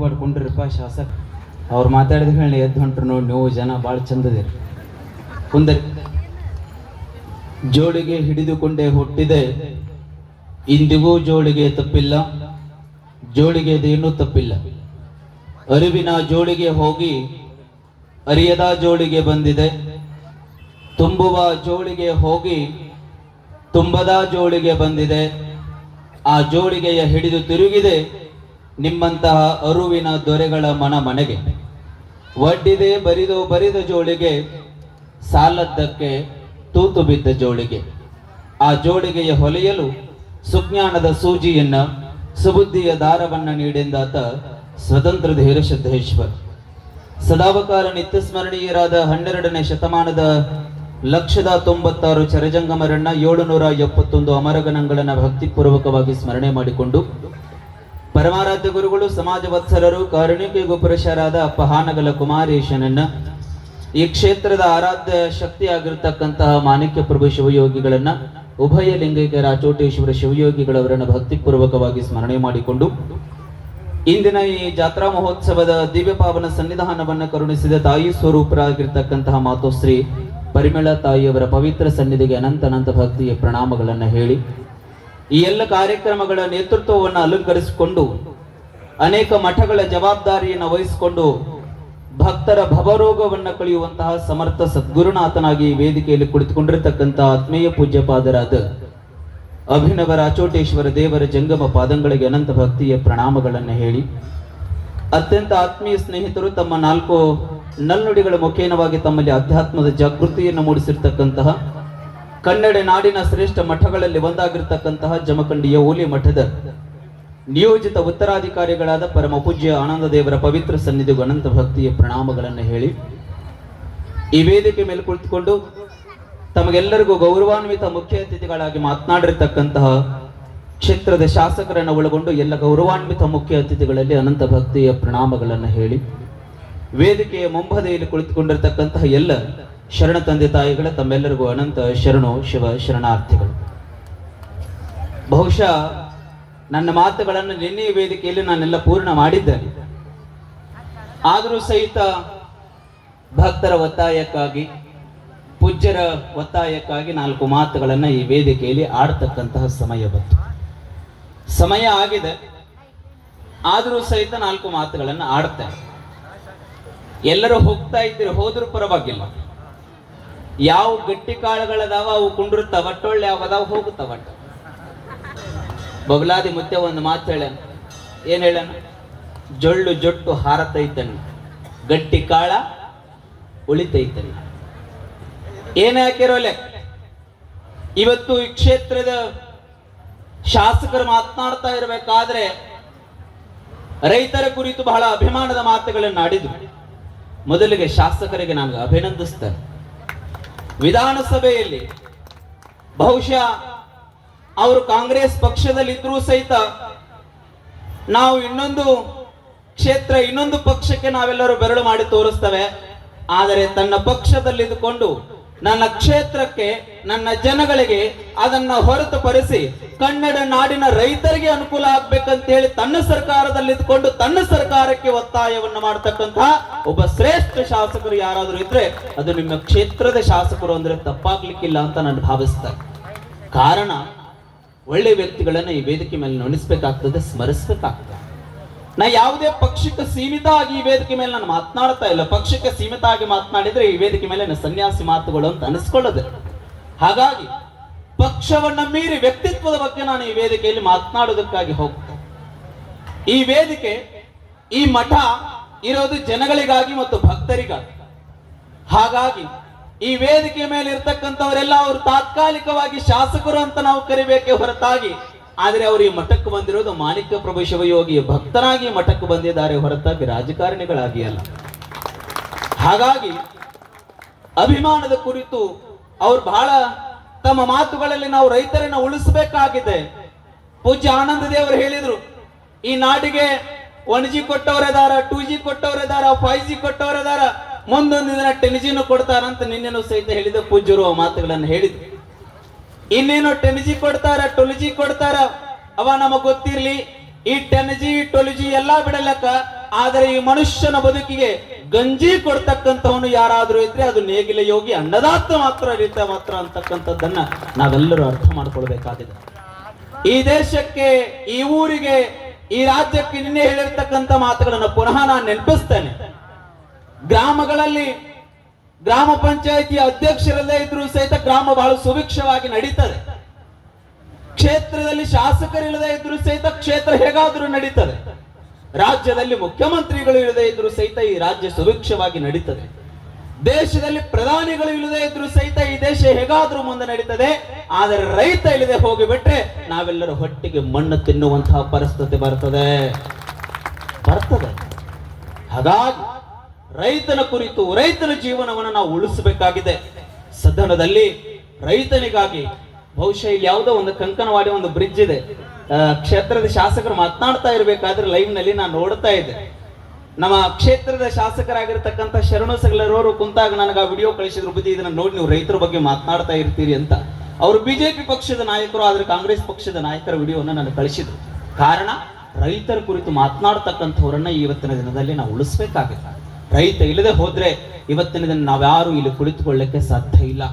ಹೋಗ್ಬಾರ್ದು ಕುಂಡ್ರಿಪ್ಪ ಶಾಸಕ. ಅವ್ರು ಮಾತಾಡಿದ ಮೇಲೆ ಎದ್ದು ಹೊಂಟ್ರು ನೋಡಿ ನೀವು ಜನ ಭಾಳ ಚಂದದಿರಿ. ಕುಂದ ಜೋಳಿಗೆ ಹಿಡಿದುಕೊಂಡೇ ಹುಟ್ಟಿದೆ. ಇಂದಿಗೂ ಜೋಳಿಗೆ ತಪ್ಪಿಲ್ಲ. ಜೋಳಿಗೆ ಏನೂ ತಪ್ಪಿಲ್ಲ. ಅರಿವಿನ ಜೋಳಿಗೆ ಹೋಗಿ ಅರಿಯದ ಜೋಳಿಗೆ ಬಂದಿದೆ. ತುಂಬುವ ಜೋಳಿಗೆ ಹೋಗಿ ತುಂಬದ ಜೋಳಿಗೆ ಬಂದಿದೆ. ಆ ಜೋಳಿಗೆಯ ಹಿಡಿದು ತಿರುಗಿದೆ. ನಿಮ್ಮಂತಹ ಅರುವಿನ ದೊರೆಗಳ ಮನ ಮನೆಗೆ. ಒಡ್ಡಿದೆ ಬರಿದು ಬರಿದ ಜೋಳಿಗೆ, ಸಾಲದ್ದಕ್ಕೆ ತೂತು ಬಿದ್ದ ಜೋಳಿಗೆ. ಆ ಜೋಳಿಗೆಯ ಹೊಲೆಯಲು ಸುಜ್ಞಾನದ ಸೂಜಿಯನ್ನ, ಸುಬುದ್ಧಿಯ ದಾರವನ್ನ ನೀಡಿದಾತ ಸ್ವತಂತ್ರ ಧೀರ ಸಿದ್ದೇಶ್ವರ್ ಸದಾವಕಾಲ ನಿತ್ಯ ಸ್ಮರಣೀಯರಾದ ಹನ್ನೆರಡನೇ ಶತಮಾನದ ಲಕ್ಷದ ತೊಂಬತ್ತಾರು ಚರಜಂಗಮರನ್ನ ಏಳುನೂರ ಎಪ್ಪತ್ತೊಂದು ಅಮರಗನಂಗಳನ್ನ ಭಕ್ತಿಪೂರ್ವಕವಾಗಿ ಸ್ಮರಣೆ ಮಾಡಿಕೊಂಡು ಪರಮಾರಾಧ್ಯ ಗುರುಗಳು, ಸಮಾಜ ವತ್ಸಲರು ಕಾರುಣಿಕೆ ಗೋಪುರುಷರಾದ ಅಪ್ಪ ಹಾನಗಲ ಕುಮಾರೇಶನನ್ನ ಈ ಕ್ಷೇತ್ರದ ಆರಾಧ್ಯ ಶಕ್ತಿಯಾಗಿರ್ತಕ್ಕಂತಹ ಮಾಣಿಕ್ಯ ಪ್ರಭು ಶಿವಯೋಗಿಗಳನ್ನ, ಉಭಯ ಲಿಂಗೈಕ್ಯರ ಚೋಟೇಶ್ವರ ಶಿವಯೋಗಿಗಳವರನ್ನ ಭಕ್ತಿಪೂರ್ವಕವಾಗಿ ಸ್ಮರಣೆ ಮಾಡಿಕೊಂಡು ಇಂದಿನ ಈ ಜಾತ್ರಾ ಮಹೋತ್ಸವದ ದಿವ್ಯ ಪಾವನ ಸನ್ನಿಧಾನವನ್ನ ಕರುಣಿಸಿದ ತಾಯಿ ಸ್ವರೂಪರಾಗಿರ್ತಕ್ಕಂತಹ ಮಾತೋಶ್ರೀ ಪರಿಮಳ ತಾಯಿಯವರ ಪವಿತ್ರ ಸನ್ನಿಧಿಗೆ ಅನಂತ ಅನಂತ ಭಕ್ತಿಯ ಪ್ರಣಾಮಗಳನ್ನ ಹೇಳಿ ಈ ಎಲ್ಲ ಕಾರ್ಯಕ್ರಮಗಳ ನೇತೃತ್ವವನ್ನು ಅಲಂಕರಿಸಿಕೊಂಡು, ಅನೇಕ ಮಠಗಳ ಜವಾಬ್ದಾರಿಯನ್ನು ವಹಿಸಿಕೊಂಡು, ಭಕ್ತರ ಭವರೋಗವನ್ನು ಕಳೆಯುವಂತಹ ಸಮರ್ಥ ಸದ್ಗುರುನಾಥನಾಗಿ ವೇದಿಕೆಯಲ್ಲಿ ಕುಳಿತುಕೊಂಡಿರತಕ್ಕಂತಹ ಆತ್ಮೀಯ ಪೂಜ್ಯಪಾದರಾದ ಅಭಿನವ ರಾಚೋಟೇಶ್ವರ ದೇವರ ಜಂಗಮ ಪಾದಂಗಳಿಗೆ ಅನಂತ ಭಕ್ತಿಯ ಪ್ರಣಾಮಗಳನ್ನು ಹೇಳಿ, ಅತ್ಯಂತ ಆತ್ಮೀಯ ಸ್ನೇಹಿತರು ತಮ್ಮ ನಾಲ್ಕು ನಲ್ನುಡಿಗಳ ಮುಖೇನವಾಗಿ ತಮ್ಮಲ್ಲಿ ಅಧ್ಯಾತ್ಮದ ಜಾಗೃತಿಯನ್ನು ಮೂಡಿಸಿರ್ತಕ್ಕಂತಹ ಕನ್ನಡ ನಾಡಿನ ಶ್ರೇಷ್ಠ ಮಠಗಳಲ್ಲಿ ಒಂದಾಗಿರ್ತಕ್ಕಂತಹ ಜಮಖಂಡಿಯ ಓಲಿ ಮಠದ ನಿಯೋಜಿತ ಉತ್ತರಾಧಿಕಾರಿಗಳಾದ ಪರಮ ಪೂಜ್ಯ ಆನಂದ ದೇವರ ಪವಿತ್ರ ಸನ್ನಿಧಿಗೂ ಅನಂತ ಭಕ್ತಿಯ ಪ್ರಣಾಮಗಳನ್ನು ಹೇಳಿ, ಈ ವೇದಿಕೆ ಮೇಲೆ ಕುಳಿತುಕೊಂಡು ತಮಗೆಲ್ಲರಿಗೂ ಗೌರವಾನ್ವಿತ ಮುಖ್ಯ ಅತಿಥಿಗಳಾಗಿ ಮಾತನಾಡಿರ್ತಕ್ಕಂತಹ ಕ್ಷೇತ್ರದ ಶಾಸಕರನ್ನು ಒಳಗೊಂಡು ಎಲ್ಲ ಗೌರವಾನ್ವಿತ ಮುಖ್ಯ ಅತಿಥಿಗಳಲ್ಲಿ ಅನಂತ ಭಕ್ತಿಯ ಪ್ರಣಾಮಗಳನ್ನು ಹೇಳಿ, ವೇದಿಕೆಯ ಮುಂಬದಿಯಲ್ಲಿ ಕುಳಿತುಕೊಂಡಿರ್ತಕ್ಕಂತಹ ಎಲ್ಲ ಶರಣ ತಂದೆ ತಾಯಿಗಳ ತಮ್ಮೆಲ್ಲರಿಗೂ ಅನಂತ ಶರಣು ಶಿವ ಶರಣಾರ್ಥಿಗಳು. ಬಹುಶಃ ನನ್ನ ಮಾತುಗಳನ್ನು ನಿನ್ನೆಯ ವೇದಿಕೆಯಲ್ಲಿ ನಾನೆಲ್ಲ ಪೂರ್ಣ ಮಾಡಿದ್ದೇನೆ. ಆದರೂ ಸಹಿತ ಭಕ್ತರ ಒತ್ತಾಯಕ್ಕಾಗಿ, ಪೂಜ್ಯರ ಒತ್ತಾಯಕ್ಕಾಗಿ ನಾಲ್ಕು ಮಾತುಗಳನ್ನು ಈ ವೇದಿಕೆಯಲ್ಲಿ ಆಡ್ತಕ್ಕಂತಹ ಸಮಯ ಬಂತು. ಸಮಯ ಆಗಿದೆ. ಆದರೂ ಸಹಿತ ನಾಲ್ಕು ಮಾತುಗಳನ್ನು ಆಡ್ತೇನೆ. ಎಲ್ಲರೂ ಹೋಗ್ತಾ ಇದ್ದೀರಿ? ಹೋದ್ರೂ ಪರವಾಗಿಲ್ಲ. ಯಾವ ಗಟ್ಟಿ ಕಾಳುಗಳದಾವ ಅವು ಕುಂಡಿರ್ತಾವ ಟೊಳ್ಳೆ ಯಾವದಾವ ಹೋಗುತ್ತಾವ ಬಗಲಾದಿ ಮುತ್ತೆ ಒಂದು ಮಾತು ಹೇಳ್ಯಾನ ಏನ್ ಹೇಳ್ಯಾನ ಜೊಳ್ಳು ಜೊಟ್ಟು ಹಾರತೈತನು, ಗಟ್ಟಿ ಕಾಳ ಉಳಿತೈತನು. ಏನ್ ಹಾಕಿರೋಲೆ ಇವತ್ತು ಈ ಕ್ಷೇತ್ರದ ಶಾಸಕರು ಮಾತನಾಡ್ತಾ ಇರಬೇಕಾದ್ರೆ ರೈತರ ಕುರಿತು ಬಹಳ ಅಭಿಮಾನದ ಮಾತುಗಳನ್ನು ಆಡಿದ್ರು ಮೊದಲಿಗೆ ಶಾಸಕರಿಗೆ ನಾನು ಅಭಿನಂದಿಸ್ತೇನೆ ವಿಧಾನಸಭೆಯಲ್ಲಿ ಬಹುಶಃ ಅವರು ಕಾಂಗ್ರೆಸ್ ಪಕ್ಷದಲ್ಲಿದ್ದರೂ ಸಹಿತ ನಾವು ಇನ್ನೊಂದು ಕ್ಷೇತ್ರ, ಇನ್ನೊಂದು ಪಕ್ಷಕ್ಕೆ ನಾವೆಲ್ಲರೂ ಬೆರಳು ಮಾಡಿ ತೋರಿಸ್ತೇವೆ. ಆದರೆ ತನ್ನ ಪಕ್ಷದಲ್ಲಿದ್ದುಕೊಂಡು ನನ್ನ ಕ್ಷೇತ್ರಕ್ಕೆ, ನನ್ನ ಜನಗಳಿಗೆ ಅದನ್ನ ಹೊರತುಪಡಿಸಿ ಕನ್ನಡ ನಾಡಿನ ರೈತರಿಗೆ ಅನುಕೂಲ ಆಗ್ಬೇಕಂತ ಹೇಳಿ ತನ್ನ ಸರ್ಕಾರದಲ್ಲಿದ್ದುಕೊಂಡು ತನ್ನ ಸರ್ಕಾರಕ್ಕೆ ಒತ್ತಾಯವನ್ನು ಮಾಡತಕ್ಕಂತಹ ಒಬ್ಬ ಶ್ರೇಷ್ಠ ಶಾಸಕರು ಯಾರಾದರೂ ಇದ್ರೆ ಅದು ನಿಮ್ಮ ಕ್ಷೇತ್ರದ ಶಾಸಕರು ಅಂದ್ರೆ ತಪ್ಪಾಗ್ಲಿಕ್ಕಿಲ್ಲ ಅಂತ ನಾನು ಭಾವಿಸ್ತೇನೆ. ಕಾರಣ, ಒಳ್ಳೆ ವ್ಯಕ್ತಿಗಳನ್ನ ಈ ವೇದಿಕೆ ಮೇಲೆ ನುಣಿಸ್ಬೇಕಾಗ್ತದೆ, ಸ್ಮರಿಸ್ಬೇಕಾಗ್ತದೆ. ನಾ ಯಾವುದೇ ಪಕ್ಷಕ್ಕೆ ಸೀಮಿತ ಆಗಿ ಈ ವೇದಿಕೆ ಮೇಲೆ ನಾನು ಮಾತನಾಡ್ತಾ ಇಲ್ಲ. ಪಕ್ಷಕ್ಕೆ ಸೀಮಿತ ಆಗಿ ಮಾತನಾಡಿದ್ರೆ ಈ ವೇದಿಕೆ ಮೇಲೆ ನಾನು ಸನ್ಯಾಸಿ ಮಾತುಗಳು ಅಂತ ಅನಿಸ್ಕೊಳ್ಳೋದು. ಹಾಗಾಗಿ ಪಕ್ಷವನ್ನ ಮೀರಿ ವ್ಯಕ್ತಿತ್ವದ ಬಗ್ಗೆ ನಾನು ಈ ವೇದಿಕೆಯಲ್ಲಿ ಮಾತನಾಡೋದಕ್ಕಾಗಿ ಹೋಗ್ತೇನೆ ಈ ವೇದಿಕೆ, ಈ ಮಠ ಇರೋದು ಜನಗಳಿಗಾಗಿ ಮತ್ತು ಭಕ್ತರಿಗಾಗಿ. ಹಾಗಾಗಿ ಈ ವೇದಿಕೆ ಮೇಲೆ ಇರ್ತಕ್ಕಂಥವರೆಲ್ಲ ಅವರು ತಾತ್ಕಾಲಿಕವಾಗಿ ಶಾಸಕರು ಅಂತ ನಾವು ಕರಿಬೇಕೆ ಹೊರತಾಗಿ ಆದರೆ ಅವರು ಈ ಮಠಕ್ಕೆ ಬಂದಿರೋದು ಮಾಣಿಕ್ಯ ಪ್ರಭು ಶಿವಯೋಗಿ ಭಕ್ತರಾಗಿ ಮಠಕ್ಕೆ ಬಂದಿದ್ದಾರೆ ಹೊರತಾಗಿ ರಾಜಕಾರಣಿಗಳಾಗಿ ಅಲ್ಲ. ಹಾಗಾಗಿ ಅಭಿಮಾನದ ಕುರಿತು ಅವರು ಬಹಳ ತಮ್ಮ ಮಾತುಗಳಲ್ಲಿ ನಾವು ರೈತರನ್ನ ಉಳಿಸಬೇಕಾಗಿದೆ. ಪೂಜ್ಯ ಆನಂದ ದೇವರು ಹೇಳಿದ್ರು, ಈ ನಾಡಿಗೆ ಒನ್ ಜಿ ಕೊಟ್ಟವರಿದಾರ ಟೂ ಜಿ ಕೊಟ್ಟವರಿದಾರ ಫೈವ್ ಜಿ ಕೊಟ್ಟವರಿದಾರ ಮುಂದೊಂದು ದಿನ ಟೆನ್ ಜಿನೂ ಕೊಡ್ತಾರಂತ ನಿನ್ನೆನೂ ಸಹಿತ ಹೇಳಿದ ಪೂಜ್ಯರು ಮಾತುಗಳನ್ನು ಹೇಳಿದ್ರು. ಇನ್ನೇನು ಟೆನ್ ಜಿ ಕೊಡ್ತಾರ ಟೊಲ್ ಜಿ ಕೊಡ್ತಾರ? ಅವ ನಮಗ್ ಗೊತ್ತಿರ್ಲಿ, ಈ ಟೆನ್ ಜಿ ಟ್ವೆಲ್ ಜಿ ಎಲ್ಲಾ ಬಿಡಲಕ್ಕ, ಆದರೆ ಈ ಮನುಷ್ಯನ ಬದುಕಿಗೆ ಗಂಜಿ ಕೊಡ್ತಕ್ಕಂಥವನು ಯಾರಾದ್ರೂ ಇದ್ರೆ ಅದು ನೇಗಿಲ ಯೋಗಿ ಅನ್ನದಾತ ಮಾತ್ರ ರೀತ ಮಾತ್ರ ಅಂತಕ್ಕಂಥದ್ದನ್ನ ನಾವೆಲ್ಲರೂ ಅರ್ಥ ಮಾಡ್ಕೊಳ್ಬೇಕಾಗಿದೆ. ಈ ದೇಶಕ್ಕೆ, ಈ ಊರಿಗೆ, ಈ ರಾಜ್ಯಕ್ಕೆ ನಿನ್ನೆ ಹೇಳಿರ್ತಕ್ಕಂಥ ಮಾತುಗಳನ್ನು ಪುನಃ ನಾನು ನೆನಪಿಸ್ತೇನೆ. ಗ್ರಾಮಗಳಲ್ಲಿ ಗ್ರಾಮ ಪಂಚಾಯಿತಿ ಅಧ್ಯಕ್ಷರಲ್ಲೇ ಇದ್ರೂ ಸಹಿತ ಗ್ರಾಮ ಬಹಳ ಸುಭಿಕ್ಷವಾಗಿ ನಡೀತದೆ. ಕ್ಷೇತ್ರದಲ್ಲಿ ಶಾಸಕರಿಲ್ಲದೆ ಇದ್ರೂ ಸಹಿತ ಕ್ಷೇತ್ರ ಹೇಗಾದ್ರೂ ನಡೀತದೆ. ರಾಜ್ಯದಲ್ಲಿ ಮುಖ್ಯಮಂತ್ರಿಗಳು ಇಲ್ಲದೆ ಇದ್ರೂ ಸಹಿತ ಈ ರಾಜ್ಯ ಸುಭಿಕ್ಷವಾಗಿ ನಡೀತದೆ. ದೇಶದಲ್ಲಿ ಪ್ರಧಾನಿಗಳು ಇಲ್ಲದೆ ಇದ್ರೂ ಸಹಿತ ಈ ದೇಶ ಹೇಗಾದ್ರೂ ಮುಂದೆ ನಡೀತದೆ. ಆದರೆ ರೈತ ಇಲ್ಲದೆ ಹೋಗಿಬಿಟ್ರೆ ನಾವೆಲ್ಲರೂ ಹೊಟ್ಟಿಗೆ ಮಣ್ಣು ತಿನ್ನುವಂತಹ ಪರಿಸ್ಥಿತಿ ಬರ್ತದೆ. ಬರ್ತದೆ. ಹಾಗಾಗಿ ರೈತನ ಕುರಿತು, ರೈತನ ಜೀವನವನ್ನು ನಾವು ಉಳಿಸಬೇಕಾಗಿದೆ. ಸದನದಲ್ಲಿ ರೈತನಿಗಾಗಿ ಬಹುಶಃ ಇಲ್ಲಿ ಯಾವುದೋ ಒಂದು ಕಂಕನವಾಡಿ ಒಂದು ಬ್ರಿಡ್ಜ್ ಇದೆ. ಕ್ಷೇತ್ರದ ಶಾಸಕರು ಮಾತನಾಡ್ತಾ ಇರಬೇಕಾದ್ರೆ ಲೈವ್ನಲ್ಲಿ ನಾನು ನೋಡ್ತಾ ಇದ್ದೆ. ನಮ್ಮ ಕ್ಷೇತ್ರದ ಶಾಸಕರಾಗಿರ್ತಕ್ಕಂಥ ಶರಣು ಸಗಲರವರು ಕುಂತಾಗ ನನಗೆ ಆ ವಿಡಿಯೋ ಕಳಿಸಿದ್ರು. ಬುದ್ಧಿ, ಇದನ್ನ ನೋಡಿ ನೀವು ರೈತರ ಬಗ್ಗೆ ಮಾತನಾಡ್ತಾ ಇರ್ತೀರಿ ಅಂತ. ಅವರು ಬಿಜೆಪಿ ಪಕ್ಷದ ನಾಯಕರು, ಆದ್ರೆ ಕಾಂಗ್ರೆಸ್ ಪಕ್ಷದ ನಾಯಕರ ವಿಡಿಯೋವನ್ನು ನನಗೆ ಕಳಿಸಿದ್ರು. ಕಾರಣ ರೈತರ ಕುರಿತು ಮಾತನಾಡ್ತಕ್ಕಂಥವ್ರನ್ನ ಇವತ್ತಿನ ದಿನದಲ್ಲಿ ನಾವು ಉಳಿಸ್ಬೇಕಾಗುತ್ತೆ. ರೈತ ಇಲ್ಲದೆ ಹೋದ್ರೆ ಇವತ್ತಿನ ದಿನ ನಾವ್ಯಾರು ಇಲ್ಲಿ ಕುಳಿತುಕೊಳ್ಳಕ್ಕೆ ಸಾಧ್ಯ ಇಲ್ಲ.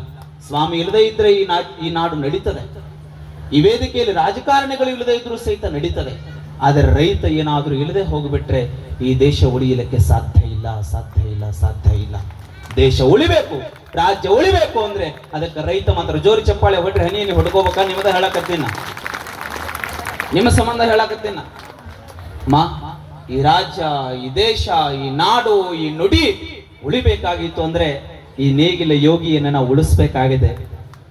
ಸ್ವಾಮಿ ಇಲ್ಲದೆ ಇದ್ರೆ ಈ ನಾ, ಈ ನಾಡು ನಡೀತದೆ. ಈ ವೇದಿಕೆಯಲ್ಲಿ ರಾಜಕಾರಣಿಗಳು ಇಲ್ಲದೆ ಇದ್ರೂ ಸಹಿತ ನಡೀತದೆ. ಆದರೆ ರೈತ ಏನಾದರೂ ಇಲ್ಲದೆ ಹೋಗಿಬಿಟ್ರೆ ಈ ದೇಶ ಉಳಿಯಲಿಕ್ಕೆ ಸಾಧ್ಯ ಇಲ್ಲ ಸಾಧ್ಯ ಇಲ್ಲ ಸಾಧ್ಯ ಇಲ್ಲ. ದೇಶ ಉಳಿಬೇಕು, ರಾಜ್ಯ ಉಳಿಬೇಕು ಅಂದ್ರೆ ಅದಕ್ಕೆ ರೈತ ಮಾತ್ರ ಜೋರಿ ಚಪ್ಪಾಳೆ ಹೊಟ್ರೆ ಹನಿ ಹನಿ ಹೊಡ್ಕೋಬೇಕಾ? ನಿಮ್ಮದ ಹೇಳಕತ್ತೀನ? ನಿಮ್ಮ ಸಂಬಂಧ ಹೇಳಕತ್ತೀನ? ಮಾ ಈ ರಾಜ್ಯ, ಈ ದೇಶ, ಈ ನಾಡು, ಈ ನುಡಿ ಉಳಿಬೇಕಾಗಿತ್ತು ಅಂದ್ರೆ ಈ ನೇಗಿಲ ಯೋಗಿಯನ್ನ ನಾವು ಉಳಿಸ್ಬೇಕಾಗಿದೆ.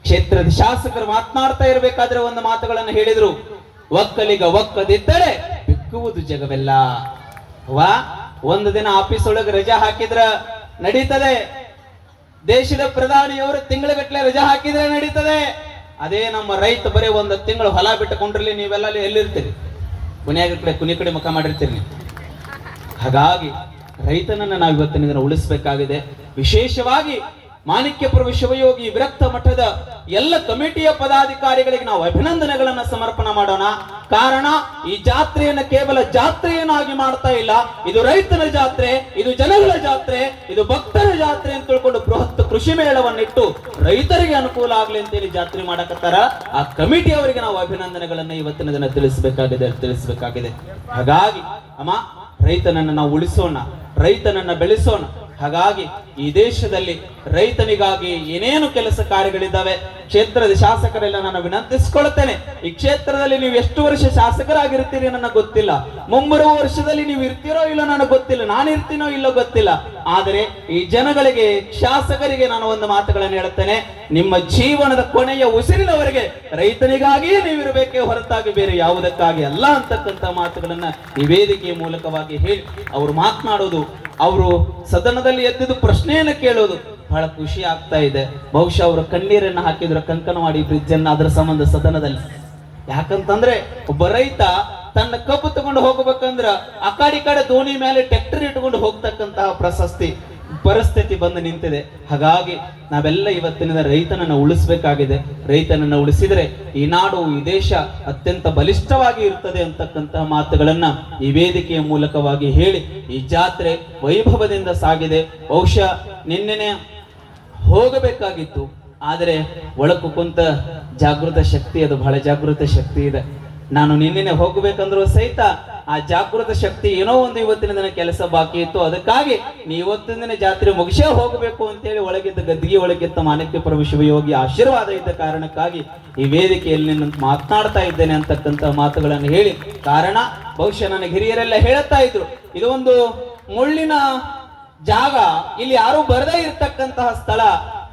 ಕ್ಷೇತ್ರದ ಶಾಸಕರು ಮಾತನಾಡ್ತಾ ಇರಬೇಕಾದ್ರೆ ಒಂದು ಮಾತುಗಳನ್ನು ಹೇಳಿದ್ರು. ಒಕ್ಕಲಿಗ ಒಕ್ಕದಿದ್ದರೆ ಬಿಕ್ಕುವುದು ಜಗವೆಲ್ಲ. ವಾ ಒಂದು ದಿನ ಆಫೀಸ್ ಒಳಗೆ ರಜಾ ಹಾಕಿದ್ರ ನಡೀತದೆ. ದೇಶದ ಪ್ರಧಾನಿಯವರು ತಿಂಗಳಗಟ್ಟಲೆ ರಜಾ ಹಾಕಿದ್ರೆ ನಡೀತದೆ. ಅದೇ ನಮ್ಮ ರೈತ ಬರೀ ಒಂದು ತಿಂಗಳು ಹೊಲ ಬಿಟ್ಟುಕೊಂಡ್ರಲ್ಲಿ ನೀವೆಲ್ಲ ಎಲ್ಲಿರ್ತೀರಿ? ಕುನಿಯಾಗ ಕಡೆ ಕುನಿ ಕಡೆ ಮುಖ ಮಾಡಿರ್ತೀರಿ ಹಾಗಾಗಿ ರೈತನನ್ನ ನಾವು ಇವತ್ತಿನ ದಿನ ಉಳಿಸಬೇಕಾಗಿದೆ. ವಿಶೇಷವಾಗಿ ಮಾಣಿಕ್ಯಪುರ ವಿಶ್ವಯೋಗಿ ವಿರಕ್ತ ಮಠದ ಎಲ್ಲ ಕಮಿಟಿಯ ಪದಾಧಿಕಾರಿಗಳಿಗೆ ನಾವು ಅಭಿನಂದನೆಗಳನ್ನ ಸಮರ್ಪಣೆ ಮಾಡೋಣ. ಕಾರಣ ಈ ಜಾತ್ರೆಯನ್ನ ಕೇವಲ ಜಾತ್ರೆಯನ್ನಾಗಿ ಮಾಡ್ತಾ ಇಲ್ಲ. ಇದು ರೈತನ ಜಾತ್ರೆ, ಇದು ಜನಗಳ ಜಾತ್ರೆ, ಇದು ಭಕ್ತರ ಜಾತ್ರೆ ಅಂತ ತಿಳ್ಕೊಂಡು ಬೃಹತ್ ಕೃಷಿ ಮೇಳವನ್ನಿಟ್ಟು ರೈತರಿಗೆ ಅನುಕೂಲ ಆಗ್ಲಿ ಅಂತೇಳಿ ಜಾತ್ರೆ ಮಾಡಕತ್ತಾರ. ಆ ಕಮಿಟಿ ಅವರಿಗೆ ನಾವು ಅಭಿನಂದನೆಗಳನ್ನ ಇವತ್ತಿನ ದಿನ ತಿಳಿಸಬೇಕಾಗಿದೆ ತಿಳಿಸಬೇಕಾಗಿದೆ. ಹಾಗಾಗಿ ಅಮ್ಮ ರೈತನನ್ನ ನಾವು ಉಳಿಸೋಣ ರೈತನನ್ನು ಬೆಳೆಸೋಣ. ಹಾಗಾಗಿ ಈ ದೇಶದಲ್ಲಿ ರೈತನಿಗಾಗಿ ಏನೇನು ಕೆಲಸ ಕಾರ್ಯಗಳಿದ್ದಾವೆ ಕ್ಷೇತ್ರದ ಶಾಸಕರೆಲ್ಲ ನಾನು ವಿನಂತಿಸಿಕೊಳ್ಳುತ್ತೇನೆ. ಈ ಕ್ಷೇತ್ರದಲ್ಲಿ ನೀವು ಎಷ್ಟು ವರ್ಷ ಶಾಸಕರಾಗಿರ್ತೀರಿ ನನಗೆ ಗೊತ್ತಿಲ್ಲ. ಮುಂಬರುವ ವರ್ಷದಲ್ಲಿ ನೀವು ಇರ್ತೀರೋ ಇಲ್ಲೋ ನನಗೆ ಗೊತ್ತಿಲ್ಲ. ನಾನು ಇರ್ತೀನೋ ಇಲ್ಲೋ ಗೊತ್ತಿಲ್ಲ. ಆದರೆ ಈ ಜನಗಳಿಗೆ, ಶಾಸಕರಿಗೆ ನಾನು ಒಂದು ಮಾತುಗಳನ್ನು ಹೇಳುತ್ತೇನೆ. ನಿಮ್ಮ ಜೀವನದ ಕೊನೆಯ ಉಸಿರಿನವರೆಗೆ ರೈತನಿಗಾಗಿಯೇ ನೀವು ಇರಬೇಕೇ ಹೊರತಾಗಿ ಬೇರೆ ಯಾವುದಕ್ಕಾಗಿ ಅಲ್ಲ ಅಂತಕ್ಕಂಥ ಮಾತುಗಳನ್ನ ಈ ವೇದಿಕೆಯ ಮೂಲಕವಾಗಿ ಹೇಳಿ. ಅವರು ಮಾತನಾಡೋದು ಅವರು ಸದನದಲ್ಲಿ ಎದ್ದಿದ್ದು ಪ್ರಶ್ನೆಯನ್ನು ಕೇಳೋದು ಬಹಳ ಖುಷಿ ಆಗ್ತಾ ಇದೆ. ಬಹುಶಃ ಅವರು ಕಣ್ಣೀರನ್ನ ಹಾಕಿದ್ರು ಕಂಕನವಾಡಿ ಬ್ರಿಡ್ಜ್ ಅನ್ನ ಅದರ ಸಂಬಂಧ ಸದನದಲ್ಲಿ. ಯಾಕಂತಂದ್ರೆ ಒಬ್ಬ ರೈತ ತನ್ನ ಕಬ್ಬು ತಗೊಂಡು ಹೋಗ್ಬೇಕಂದ್ರ ಆ ಕಡೆ ಈ ಕಡೆ ದೋಣಿ ಮೇಲೆ ಟ್ರ್ಯಾಕ್ಟರ್ ಇಟ್ಕೊಂಡು ಹೋಗ್ತಕ್ಕಂತಹ ಪ್ರಶಸ್ತಿ. ಪರಿಸ್ಥಿತಿ ಬಂದು ನಿಂತಿದೆ. ಹಾಗಾಗಿ ನಾವೆಲ್ಲ ಇವತ್ತಿನ ರೈತನನ್ನ ಉಳಿಸ್ಬೇಕಾಗಿದೆ. ರೈತನನ್ನ ಉಳಿಸಿದ್ರೆ ಈ ನಾಡು, ಈ ದೇಶ ಅತ್ಯಂತ ಬಲಿಷ್ಠವಾಗಿ ಇರ್ತದೆ ಅಂತಕ್ಕಂತಹ ಮಾತುಗಳನ್ನ ಈ ವೇದಿಕೆಯ ಮೂಲಕವಾಗಿ ಹೇಳಿ ಈ ಜಾತ್ರೆ ವೈಭವದಿಂದ ಸಾಗಿದೆ. ಬಹುಶಃ ನಿನ್ನೆನೆ ಹೋಗಬೇಕಾಗಿತ್ತು. ಆದರೆ ಒಳಕು ಕುಂತ ಜಾಗೃತ ಶಕ್ತಿ, ಅದು ಬಹಳ ಜಾಗೃತ ಶಕ್ತಿ ಇದೆ. ನಾನು ನಿನ್ನೆ ಹೋಗಬೇಕಂದ್ರೂ ಸಹಿತ ಆ ಜಾಗೃತ ಶಕ್ತಿ ಏನೋ ಒಂದು ಇವತ್ತಿನ ದಿನ ಕೆಲಸ ಬಾಕಿ ಇತ್ತು. ಅದಕ್ಕಾಗಿ ನೀ ಇವತ್ತಿನ ದಿನ ಜಾತ್ರೆ ಮುಗಿಸೇ ಹೋಗಬೇಕು ಅಂತೇಳಿ ಒಳಗಿದ್ದ ಗದ್ದಿಗೆ ಒಳಗಿದ್ದ ಮಾಣಿಕ್ಯಪುರ ಶಿವಯೋಗಿ ಆಶೀರ್ವಾದ ಇದ್ದ ಕಾರಣಕ್ಕಾಗಿ ಈ ವೇದಿಕೆಯಲ್ಲಿ ಮಾತನಾಡ್ತಾ ಇದ್ದೇನೆ ಅಂತಕ್ಕಂಥ ಮಾತುಗಳನ್ನು ಹೇಳಿ. ಕಾರಣ ಬಹುಶಃ ನನ್ನ ಹಿರಿಯರೆಲ್ಲ ಹೇಳುತ್ತಾ ಇದ್ರು. ಇದು ಒಂದು ಮುಳ್ಳಿನ ಜಾಗ. ಇಲ್ಲಿ ಯಾರು ಬರದೇ ಇರತಕ್ಕಂತಹ ಸ್ಥಳ.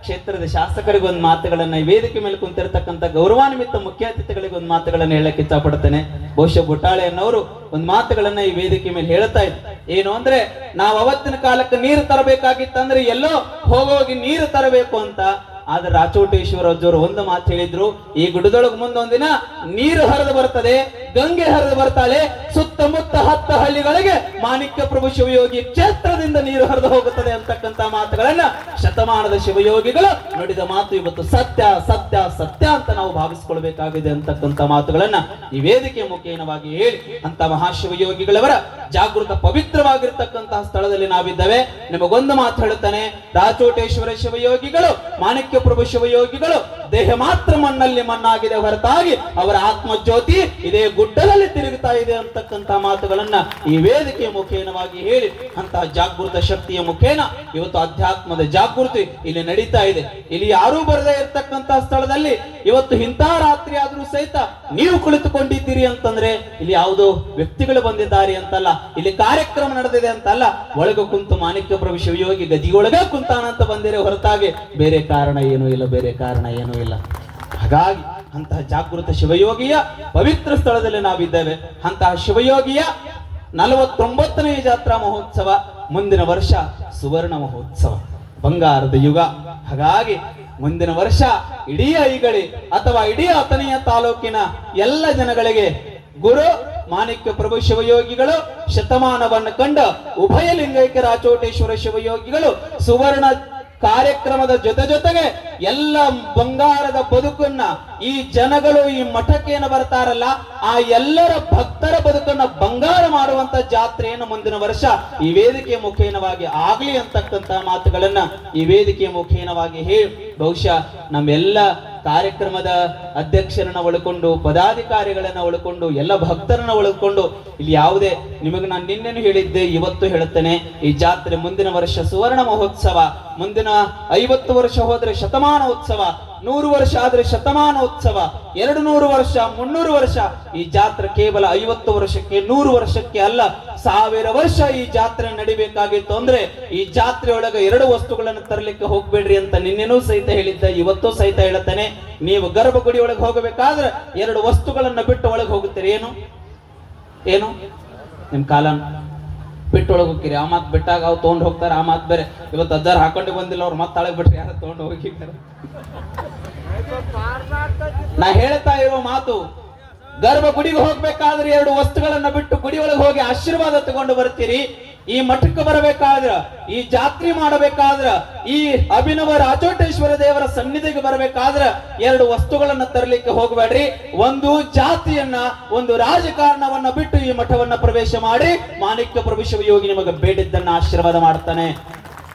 ಕ್ಷೇತ್ರದ ಶಾಸಕರಿಗೆ ಒಂದು ಮಾತುಗಳನ್ನ ವೇದಿಕೆ ಮೇಲೆ ಕುಂತಿರ್ತಕ್ಕಂಥ ಗೌರವಾನ್ವಿತ ಮುಖ್ಯ ಅತಿಥಿಗಳಿಗೆ ಒಂದು ಮಾತುಗಳನ್ನ ಹೇಳಕ್ ಇಷ್ಟಪಡ್ತೇನೆ ಬಹುಶಃ ಬುಟಾಳೆ ಅನ್ನೋರು ಒಂದು ಮಾತುಗಳನ್ನ ಈ ವೇದಿಕೆ ಮೇಲೆ ಹೇಳ್ತಾ ಇದ್ರು. ಏನು ಅಂದ್ರೆ, ನಾವು ಅವತ್ತಿನ ಕಾಲಕ್ಕೆ ನೀರು ತರಬೇಕಾಗಿತ್ತಂದ್ರೆ ಎಲ್ಲೋ ಹೋಗೋಗಿ ನೀರು ತರಬೇಕು ಅಂತ. ಆದ್ರೆ ರಾಚೋಟೇಶ್ವರ ಅಜ್ಜವರು ಒಂದು ಮಾತು ಹೇಳಿದ್ರು, ಈ ಗುಡ್ಡದೊಳಗೆ ಮುಂದೊಂದಿನ ನೀರು ಹರಿದು ಬರ್ತದೆ. ಗಂಗೆ ಹರಿದು ಬರ್ತಾಳೆ. ಸುತ್ತಮುತ್ತ ಹತ್ತ ಹಳ್ಳಿಗಳಿಗೆ ಮಾಣಿಕ್ಯ ಪ್ರಭು ಶಿವಯೋಗಿ ಕ್ಷೇತ್ರದಿಂದ ನೀರು ಹರಿದು ಹೋಗುತ್ತದೆ ಅಂತಕ್ಕಂತ ಮಾತುಗಳನ್ನ ಶತಮಾನದ ಶಿವಯೋಗಿಗಳು ನುಡಿದ ಮಾತು ಇವತ್ತು ಸತ್ಯ ಸತ್ಯ ಸತ್ಯ ಅಂತ ನಾವು ಭಾವಿಸ್ಕೊಳ್ಬೇಕಾಗಿದೆ ಅಂತಕ್ಕಂತ ಮಾತುಗಳನ್ನ ಈ ವೇದಿಕೆ ಮುಖೇನವಾಗಿ ಹೇಳಿ ಅಂತ ಮಹಾಶಿವಯೋಗಿಗಳವರ ಜಾಗೃತ ಪವಿತ್ರವಾಗಿರ್ತಕ್ಕಂತಹ ಸ್ಥಳದಲ್ಲಿ ನಾವಿದ್ದೇವೆ. ನಿಮಗೊಂದು ಮಾತು ಹೇಳುತ್ತಾನೆ ರಾಚೋಟೇಶ್ವರ ಶಿವಯೋಗಿಗಳು, ಮಾಣಿಕ್ಯ ಪ್ರಭು ಶಿವಯೋಗಿಗಳು ದೇಹ ಮಾತ್ರ ಮಣ್ಣಲ್ಲಿ ಮಣ್ಣಾಗಿದೆ ಹೊರತಾಗಿ ಅವರ ಆತ್ಮಜ್ಯೋತಿ ಇದೇ ಗುಡ್ಡದಲ್ಲಿ ತಿರುಗುತ್ತಾ ಇದೆ ಅಂತಕ್ಕಂತ ಮಾತುಗಳನ್ನ ಈ ವೇದಿಕೆಯ ಮುಖೇನವಾಗಿ ಹೇಳಿ ಅಂತಹ ಜಾಗೃತ ಶಕ್ತಿಯ ಮುಖೇನ ಇವತ್ತು ಅಧ್ಯಾತ್ಮದ ಜಾಗೃತಿ ಇಲ್ಲಿ ನಡೀತಾ ಇದೆ. ಇಲ್ಲಿ ಯಾರೂ ಬರದೇ ಇರತಕ್ಕಂತ ಸ್ಥಳದಲ್ಲಿ ಇವತ್ತು ಇಂಥ ರಾತ್ರಿ ಆದ್ರೂ ಸಹಿತ ನೀವು ಕುಳಿತುಕೊಂಡಿದ್ದೀರಿ ಅಂತಂದ್ರೆ ಇಲ್ಲಿ ಯಾವುದೋ ವ್ಯಕ್ತಿಗಳು ಬಂದಿದ್ದಾರೆ ಅಂತಲ್ಲ, ಇಲ್ಲಿ ಕಾರ್ಯಕ್ರಮ ನಡೆದಿದೆ ಅಂತಲ್ಲ, ಒಳಗೆ ಕುಂತು ಮಾಣಿಕ್ಯ ಪ್ರಭು ಶಿವಯೋಗಿ ಗದಿಯೊಳಗೆ ಕುಂತಾನಂತ ಬಂದಿರೋ ಹೊರತಾಗಿ ಬೇರೆ ಕಾರಣ ಏನು ಇಲ್ಲ, ಬೇರೆ ಕಾರಣ ಏನೂ ಇಲ್ಲ ಹಾಗಾಗಿ ಅಂತಹ ಜಾಗೃತ ಶಿವಯೋಗಿಯ ಪವಿತ್ರ ಸ್ಥಳದಲ್ಲಿ ನಾವಿದ್ದೇವೆ. ಅಂತಹ ಶಿವಯೋಗಿಯ ನಲವತ್ತೊಂಬತ್ತನೇ ಜಾತ್ರಾ ಮಹೋತ್ಸವ ಮುಂದಿನ ವರ್ಷ ಸುವರ್ಣ ಮಹೋತ್ಸವ. ಬಂಗಾರದ ಯುಗ. ಹಾಗಾಗಿ ಮುಂದಿನ ವರ್ಷ ಇಡೀ ಐಗಳಿ ಅಥವಾ ಇಡೀ ಆತನೆಯ ತಾಲೂಕಿನ ಎಲ್ಲ ಜನಗಳಿಗೆ ಗುರು ಮಾಣಿಕ್ಯ ಪ್ರಭು ಶಿವಯೋಗಿಗಳು ಶತಮಾನವನ್ನು ಕಂಡ ಉಭಯ ಲಿಂಗೈಕ್ಯ ರಾಚೋಟೇಶ್ವರ ಶಿವಯೋಗಿಗಳು ಸುವರ್ಣ ಕಾರ್ಯಕ್ರಮದ ಜೊತೆ ಜೊತೆಗೆ ಎಲ್ಲ ಬಂಗಾರದ ಬದುಕನ್ನ ಈ ಜನಗಳು ಈ ಮಠಕ್ಕೇನು ಬರ್ತಾರಲ್ಲ, ಆ ಎಲ್ಲರ ಭಕ್ತರ ಬದುಕನ್ನ ಬಂಗಾರ ಮಾಡುವಂತ ಜಾತ್ರೆಯನ್ನು ಮುಂದಿನ ವರ್ಷ ಈ ವೇದಿಕೆಯ ಮುಖೇನವಾಗಿ ಆಗ್ಲಿ ಅಂತಕ್ಕಂತ ಮಾತುಗಳನ್ನ ಈ ವೇದಿಕೆಯ ಮುಖೇನವಾಗಿ ಹೇಳಿ, ಬಹುಶಃ ನಮ್ಮೆಲ್ಲ ಕಾರ್ಯಕ್ರಮದ ಅಧ್ಯಕ್ಷರನ್ನ ಒಳಕೊಂಡು, ಪದಾಧಿಕಾರಿಗಳನ್ನ ಒಳಕೊಂಡು, ಎಲ್ಲ ಭಕ್ತರನ್ನ ಒಳಕೊಂಡು ಇಲ್ಲಿ ಯಾವುದೇ, ನಿಮಗೆ ನಾನು ನಿನ್ನೆನು ಹೇಳಿದ್ದೆ, ಇವತ್ತು ಹೇಳುತ್ತೇನೆ, ಈ ಜಾತ್ರೆ ಮುಂದಿನ ವರ್ಷ ಸುವರ್ಣ ಮಹೋತ್ಸವ. ಮುಂದಿನ ಐವತ್ತು ವರ್ಷ ಹೋದರೆ ಶತಮಾನ ಉತ್ಸವ, ನೂರು ವರ್ಷ ಆದರೆ ಶತಮಾನ ಉತ್ಸವ, ಎರಡು ನೂರು ವರ್ಷ, ಮುನ್ನೂರು ವರ್ಷ, ಈ ಜಾತ್ರೆ ಕೇವಲ ಐವತ್ತು ವರ್ಷಕ್ಕೆ, ನೂರು ವರ್ಷಕ್ಕೆ ಅಲ್ಲ, ಸಾವಿರ ವರ್ಷ ಈ ಜಾತ್ರೆ ನಡಿಬೇಕಾಗಿತ್ತು ಅಂದ್ರೆ ಈ ಜಾತ್ರೆ ಒಳಗೆ ಎರಡು ವಸ್ತುಗಳನ್ನು ತರಲಿಕ್ಕೆ ಹೋಗ್ಬೇಡ್ರಿ ಅಂತ ನಿನ್ನೆನೂ ಸಹಿತ ಹೇಳಿದ್ದೆ, ಇವತ್ತು ಸಹಿತ ಹೇಳುತ್ತೇನೆ. ನೀವು ಗರ್ಭಗುಡಿ ಒಳಗೆ ಹೋಗಬೇಕಾದ್ರೆ ಎರಡು ವಸ್ತುಗಳನ್ನ ಬಿಟ್ಟು ಒಳಗೆ ಹೋಗುತ್ತೀರಿ. ಏನು? ಏನು? ನಿಮ್ ಕಾಲ ಬಿಟ್ಟು ಒಳಗೆ ಹೋಗ್ತೀರಿ ಆ ಮಾತು ಬಿಟ್ಟಾಗ ಅವ್ರು ತೊಗೊಂಡು ಹೋಗ್ತಾರೆ. ಆ ಮಾತು ಬೇರೆ. ಇವತ್ತು ಅಜ್ಜಾರ್ ಹಾಕೊಂಡು ಬಂದಿಲ್ಲ ಅವ್ರು ಮತ್ತೆ ತಾಳಗ್ ಬಿಟ್ರೆ ಯಾರು ತೊಗೊಂಡು ಹೋಗಿದ್ದಾರೆ? ನಾ ಹೇಳ್ತಾ ಇರೋ ಮಾತು ಗರ್ಭ ಗುಡಿಗೆ ಹೋಗ್ಬೇಕಾದ್ರೆ ಎರಡು ವಸ್ತುಗಳನ್ನ ಬಿಟ್ಟು ಗುಡಿ ಒಳಗೆ ಹೋಗಿ ಆಶೀರ್ವಾದ ತಗೊಂಡು ಬರ್ತೀರಿ. ಈ ಮಠಕ್ಕೆ ಬರಬೇಕಾದ್ರ, ಈ ಜಾತ್ರೆ ಮಾಡಬೇಕಾದ್ರ, ಈ ಅಭಿನವ ರಾಚೋಟೇಶ್ವರ ದೇವರ ಸನ್ನಿಧಿಗೆ ಬರಬೇಕಾದ್ರ ಎರಡು ವಸ್ತುಗಳನ್ನ ತರಲಿಕ್ಕೆ ಹೋಗಬೇಡ್ರಿ. ಒಂದು ಜಾತಿಯನ್ನ, ಒಂದು ರಾಜಕಾರಣವನ್ನ ಬಿಟ್ಟು ಈ ಮಠವನ್ನ ಪ್ರವೇಶ ಮಾಡಿ ಮಾಣಿಕ್ಯ ಪ್ರಭು ಯೋಗಿ ನಿಮಗೆ ಬೇಡಿದ್ದನ್ನ ಆಶೀರ್ವಾದ ಮಾಡ್ತಾನೆ.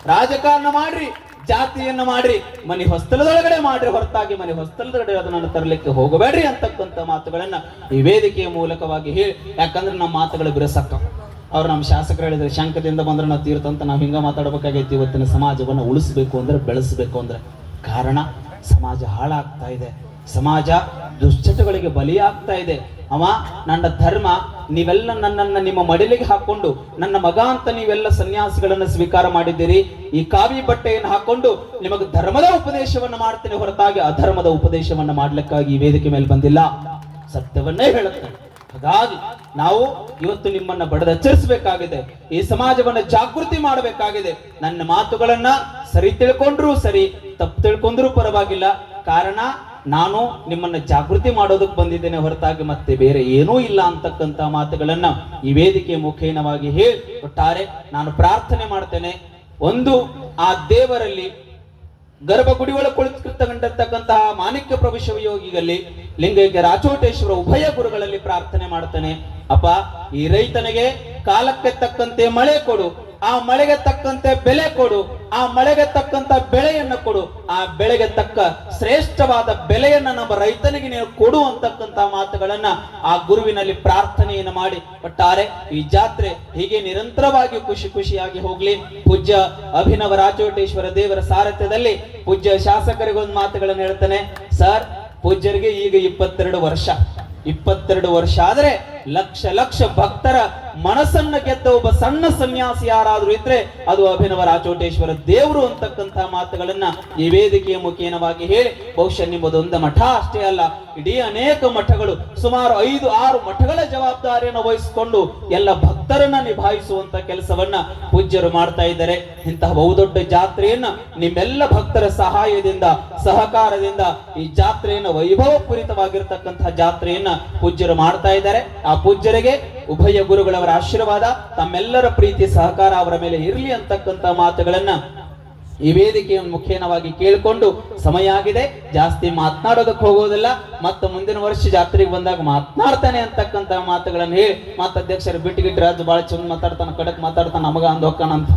ರಾಜಕಾರಣ ಮಾಡ್ರಿ, ಜಾತಿಯನ್ನ ಮಾಡ್ರಿ, ಮನೆ ಹೊಸ್ತಲದೊಳಗಡೆ ಮಾಡ್ರಿ, ಹೊರತಾಗಿ ಮನೆ ಹೊಸ್ತಲದೊಳಗಡೆ ಅದನ್ನ ತರಲಿಕ್ಕೆ ಹೋಗಬೇಡ್ರಿ ಅಂತಕ್ಕಂಥ ಮಾತುಗಳನ್ನ ಈ ವೇದಿಕೆಯ ಮೂಲಕವಾಗಿ ಹೇಳಿ. ಯಾಕಂದ್ರೆ ನಮ್ಮ ಮಾತುಗಳು ಬಿರಸಕ್ಕ. ಅವ್ರು ನಮ್ಮ ಶಾಸಕರು ಹೇಳಿದ್ರೆ ಶಂಕದಿಂದ ಬಂದ್ರೆ ನಾವು ತೀರ್ಥ ಅಂತ ನಾವು ಹಿಂಗ ಮಾತಾಡ್ಬೇಕಾಗೈತಿ, ಇವತ್ತಿನ ಸಮಾಜವನ್ನು ಉಳಿಸ್ಬೇಕು ಅಂದ್ರೆ ಬೆಳೆಸ್ಬೇಕು ಅಂದ್ರೆ. ಕಾರಣ, ಸಮಾಜ ಹಾಳಾಗ್ತಾ ಇದೆ. ಸಮಾಜ ದುಶ್ಚಟಗಳಿಗೆ ಬಲಿಯಾಗ್ತಾ ಇದೆ. ಅವ, ನನ್ನ ಧರ್ಮ, ನೀವೆಲ್ಲ ನನ್ನನ್ನ ನಿಮ್ಮ ಮಡಿಲಿಗೆ ಹಾಕೊಂಡು, ನನ್ನ ಮಗ ಅಂತ ನೀವೆಲ್ಲ ಸನ್ಯಾಸಿಗಳನ್ನ ಸ್ವೀಕಾರ ಮಾಡಿದ್ದೀರಿ, ಈ ಕಾವಿ ಬಟ್ಟೆಯನ್ನು ಹಾಕೊಂಡು ನಿಮಗೆ ಧರ್ಮದ ಉಪದೇಶವನ್ನ ಮಾಡ್ತೇನೆ ಹೊರತಾಗಿ ಅಧರ್ಮದ ಉಪದೇಶವನ್ನ ಮಾಡ್ಲಿಕ್ಕಾಗಿ ವೇದಿಕೆ ಮೇಲೆ ಬಂದಿಲ್ಲ. ಸತ್ಯವನ್ನೇ ಹೇಳುತ್ತೇನೆ ಹಾಗಾಗಿ ನಾವು ಇವತ್ತು ನಿಮ್ಮನ್ನ ಬಡದಚ್ಚರಿಸಬೇಕಾಗಿದೆ. ಈ ಸಮಾಜವನ್ನ ಜಾಗೃತಿ ಮಾಡಬೇಕಾಗಿದೆ. ನನ್ನ ಮಾತುಗಳನ್ನ ಸರಿ ತಿಳ್ಕೊಂಡ್ರು ಸರಿ, ತಪ್ಪು ತಿಳ್ಕೊಂಡ್ರೂ ಪರವಾಗಿಲ್ಲ. ಕಾರಣ ನಾನು ನಿಮ್ಮನ್ನ ಜಾಗೃತಿ ಮಾಡೋದಕ್ಕೆ ಬಂದಿದ್ದೇನೆ ಹೊರತಾಗಿ ಮತ್ತೆ ಬೇರೆ ಏನೂ ಇಲ್ಲ ಅಂತಕ್ಕಂತ ಮಾತುಗಳನ್ನ ಈ ವೇದಿಕೆ ಮುಖೇನವಾಗಿ ಹೇಳಿ. ಒಟ್ಟಾರೆ ನಾನು ಪ್ರಾರ್ಥನೆ ಮಾಡ್ತೇನೆ. ಒಂದು, ಆ ದೇವರಲ್ಲಿ ಗರ್ಭಗುಡಿ ಒಳಗೆ ಕುಳಿತುಕೊಂಡಿರ್ತಕ್ಕಂತಹ ಮಾಣಿಕ್ಯ ಪ್ರಭು ಯೋಗಿಗಲ್ಲಿ ಲಿಂಗೈಕ್ಯ ರಾಚೋಟೇಶ್ವರ ಉಭಯ ಗುರುಗಳಲ್ಲಿ ಪ್ರಾರ್ಥನೆ ಮಾಡ್ತಾನೆ. ಅಪ್ಪ, ಈ ರೈತನಿಗೆ ಕಾಲಕ್ಕೆ ತಕ್ಕಂತೆ ಮಳೆ ಕೊಡು. ಆ ಮಳೆಗೆ ತಕ್ಕಂತೆ ಬೆಲೆ ಕೊಡು, ಆ ಮಳೆಗೆ ತಕ್ಕಂತ ಬೆಳೆಯನ್ನ ಕೊಡು, ಆ ಬೆಳೆಗೆ ತಕ್ಕ ಶ್ರೇಷ್ಠವಾದ ಬೆಲೆಯನ್ನ ನಮ್ಮ ರೈತನಿಗೆ ನೀನು ಕೊಡು ಅಂತಕ್ಕಂತ ಮಾತುಗಳನ್ನ ಆ ಗುರುವಿನಲ್ಲಿ ಪ್ರಾರ್ಥನೆಯನ್ನು ಮಾಡಿ. ಒಟ್ಟಾರೆ ಈ ಜಾತ್ರೆ ಹೀಗೆ ನಿರಂತರವಾಗಿ ಖುಷಿ ಖುಷಿಯಾಗಿ ಹೋಗ್ಲಿ. ಪೂಜ್ಯ ಅಭಿನವ ರಾಜೋಟೇಶ್ವರ ದೇವರ ಸಾರಥ್ಯದಲ್ಲಿ ಪೂಜ್ಯ ಶಾಸಕರಿಗೊಂದು ಮಾತುಗಳನ್ನು ಹೇಳ್ತಾನೆ. ಸರ್, ಪೂಜ್ಯರಿಗೆ ಈಗ ಇಪ್ಪತ್ತೆರಡು ವರ್ಷ. ಇಪ್ಪತ್ತೆರಡು ವರ್ಷ ಆದ್ರೆ ಲಕ್ಷ ಲಕ್ಷ ಭಕ್ತರ ಮನಸ್ಸನ್ನ ಗೆದ್ದ ಒಬ್ಬ ಸಣ್ಣ ಸನ್ಯಾಸಿ ಯಾರಾದ್ರೂ ಇದ್ರೆ ಅದು ಅಭಿನವ ರಾಚೋಟೇಶ್ವರ ದೇವರು ಅಂತಕ್ಕಂತಹ ಮಾತುಗಳನ್ನ ಈ ವೇದಿಕೆಯ ಮುಖೇನವಾಗಿ ಹೇಳಿ, ಬಹುಶಃ ನಿಮ್ಮದೊಂದು ಮಠ ಅಷ್ಟೇ ಅಲ್ಲ, ಇಡೀ ಅನೇಕ ಮಠಗಳು ಸುಮಾರು ಐದು ಆರು ಮಠಗಳ ಜವಾಬ್ದಾರಿಯನ್ನು ವಹಿಸಿಕೊಂಡು ಎಲ್ಲ ಭಕ್ತರನ್ನ ನಿಭಾಯಿಸುವಂತ ಕೆಲಸವನ್ನ ಪೂಜ್ಯರು ಮಾಡ್ತಾ ಇದ್ದಾರೆ. ಇಂತಹ ಬಹುದೊಡ್ಡ ಜಾತ್ರೆಯನ್ನ ನಿಮ್ಮೆಲ್ಲ ಭಕ್ತರ ಸಹಾಯದಿಂದ, ಸಹಕಾರದಿಂದ ಈ ಜಾತ್ರೆಯನ್ನ ವೈಭವಪೂರಿತವಾಗಿರ್ತಕ್ಕಂತಹ ಜಾತ್ರೆಯನ್ನ ಪೂಜ್ಯರು ಮಾಡ್ತಾ ಇದ್ದಾರೆ. ಆ ಪೂಜ್ಯರಿಗೆ ಉಭಯ ಗುರುಗಳವರ ಆಶೀರ್ವಾದ, ತಮ್ಮೆಲ್ಲರ ಪ್ರೀತಿ ಸಹಕಾರ ಅವರ ಮೇಲೆ ಇರಲಿ ಅಂತಕ್ಕಂಥ ಮಾತುಗಳನ್ನ ಈ ವೇದಿಕೆಯನ್ನು ಮುಖೇನವಾಗಿ ಕೇಳಿಕೊಂಡು ಸಮಯ ಆಗಿದೆ ಜಾಸ್ತಿ ಮಾತನಾಡೋದಕ್ಕೆ ಹೋಗೋದಿಲ್ಲ. ಮತ್ತೆ ಮುಂದಿನ ವರ್ಷ ಜಾತ್ರೆಗೆ ಬಂದಾಗ ಮಾತನಾಡ್ತಾನೆ ಅಂತಕ್ಕಂಥ ಮಾತುಗಳನ್ನು ಹೇಳಿ, ಮತ್ತು ಅಧ್ಯಕ್ಷರು ಬಿಟ್ಟು ಗಿಟ್ಟು ರಾಜು ಬಹಳ ಚಂದ ಮಾತಾಡ್ತಾನೆ ಕಡಕ್ ಮಾತಾಡ್ತಾನೆ, ನಮಗ ಅಂದೋಕ್ಕಣಂತ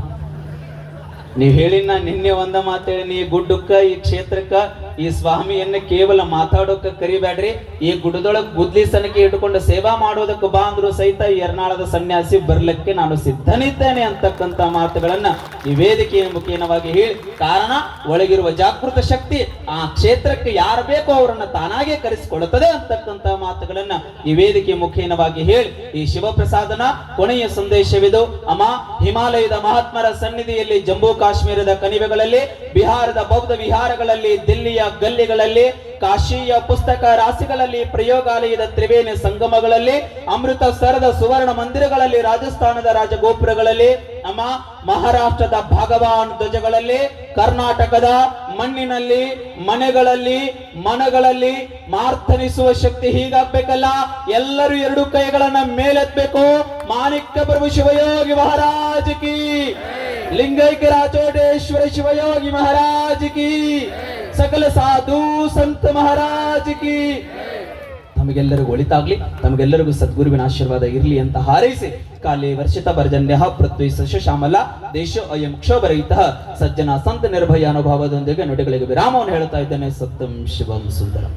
ನೀವು ಹೇಳಿನ ನಿನ್ನೆ ಒಂದ ಮಾತೇಳಿ ನೀ ಗುಡ್ಡಕ್ಕ, ಈ ಕ್ಷೇತ್ರಕ್ಕ ಈ ಸ್ವಾಮಿಯನ್ನ ಕೇವಲ ಮಾತಾಡೋಕ ಕರಿಬೇಡ್ರಿ. ಈ ಗುಡದೊಳಗೆ ಗುದ್ಲಿ ಸನಕ್ಕೆ ಇಟ್ಕೊಂಡು ಸೇವಾ ಮಾಡೋದಕ್ಕೆ ಬಾ ಅಂದ್ರು ಸಹಿತ ಎರ್ನಾಳದ ಸನ್ಯಾಸಿ ಬರ್ಲಿಕ್ಕೆ ನಾನು ಸಿದ್ಧನಿದ್ದೇನೆ ಅಂತಕ್ಕಂತ ಮಾತುಗಳನ್ನ ಈ ವೇದಿಕೆಯ ಮುಖೇನವಾಗಿ ಹೇಳಿ. ಕಾರಣ, ಒಳಗಿರುವ ಜಾಗೃತ ಶಕ್ತಿ, ಆ ಕ್ಷೇತ್ರಕ್ಕೆ ಯಾರು ಬೇಕೋ ಅವರನ್ನ ತಾನಾಗೆ ಕರೆಸಿಕೊಳ್ಳುತ್ತದೆ ಅಂತಕ್ಕಂತ ಮಾತುಗಳನ್ನ ಈ ವೇದಿಕೆ ಮುಖೇನವಾಗಿ ಹೇಳಿ. ಈ ಶಿವಪ್ರಸಾದನ ಕೊನೆಯ ಸಂದೇಶವಿದು. ಅಮ್ಮ, ಹಿಮಾಲಯದ ಮಹಾತ್ಮರ ಸನ್ನಿಧಿಯಲ್ಲಿ ಜಮ್ಮು ಕಾಶ್ಮೀರದ ಕಣಿವೆಗಳಲ್ಲಿ, ಬಿಹಾರದ ಬೌದ್ಧ ವಿಹಾರಗಳಲ್ಲಿ, ದಿಲ್ಲಿಯ ಗಲ್ಲಿಗಳಲ್ಲಿ, ಕಾಶಿಯ ಪುಸ್ತಕ ರಾಶಿಗಳಲ್ಲಿ, ಪ್ರಯೋಗಾಲಯದ ತ್ರಿವೇಣಿ ಸಂಗಮಗಳಲ್ಲಿ ಅಮೃತಸರದ ಸುವರ್ಣ ಮಂದಿರಗಳಲ್ಲಿ, ರಾಜಸ್ಥಾನದ ರಾಜಗೋಪುರಗಳಲ್ಲಿ, ನಮ್ಮ ಮಹಾರಾಷ್ಟ್ರದ ಭಗವಾನ್ ಧ್ವಜಗಳಲ್ಲಿ, ಕರ್ನಾಟಕದ ಮಣ್ಣಿನಲ್ಲಿ, ಮನೆಗಳಲ್ಲಿ, ಮನಗಳಲ್ಲಿ ಮಾರ್ಥನಿಸುವ ಶಕ್ತಿ ಹೀಗಾಗ್ಬೇಕಲ್ಲ? ಎಲ್ಲರೂ ಎರಡು ಕೈಗಳನ್ನ ಮೇಲೆತ್ಬೇಕು. ಮಾಣಿಕ್ಯ ಪ್ರಭು ಶಿವಯೋಗಿ ಮಹಾರಾಜಕಿ ಲಿಂಗೈಕ್ಯ ರಾಜೋಟೇಶ್ವರ ಶಿವಯೋಗಿ ಮಹಾರಾಜ್ ಕಿ. ಸಕಲ ಸಾಧು ಸಂತ ಮಹಾರಾಜ್ ಕಿ. ತಮಗೆಲ್ಲರಿಗೂ ಒಳಿತಾಗ್ಲಿ, ತಮಗೆಲ್ಲರಿಗೂ ಸದ್ಗುರುವಿನ ಆಶೀರ್ವಾದ ಇರಲಿ ಅಂತ ಹಾರೈಸಿ, ಕಾಲೇ ವರ್ಷಿತ ಬರ್ಜನ್ಯ ಪೃಥ್ವಿ ಸಶ ಶ್ಯಾಮಲ, ದೇಶ ಅಯಂ ಕ್ಷೋಭರಹಿತ ಸಜ್ಜನ ಸಂತ ನಿರ್ಭಯ ಅನುಭವದೊಂದಿಗೆ ನುಡಿಗಳಿಗೆ ವಿರಾಮವನ್ನು ಹೇಳ್ತಾ ಇದ್ದೇನೆ. ಸತ್ಯಂ ಶಿವಂ ಸುಂದರಂ.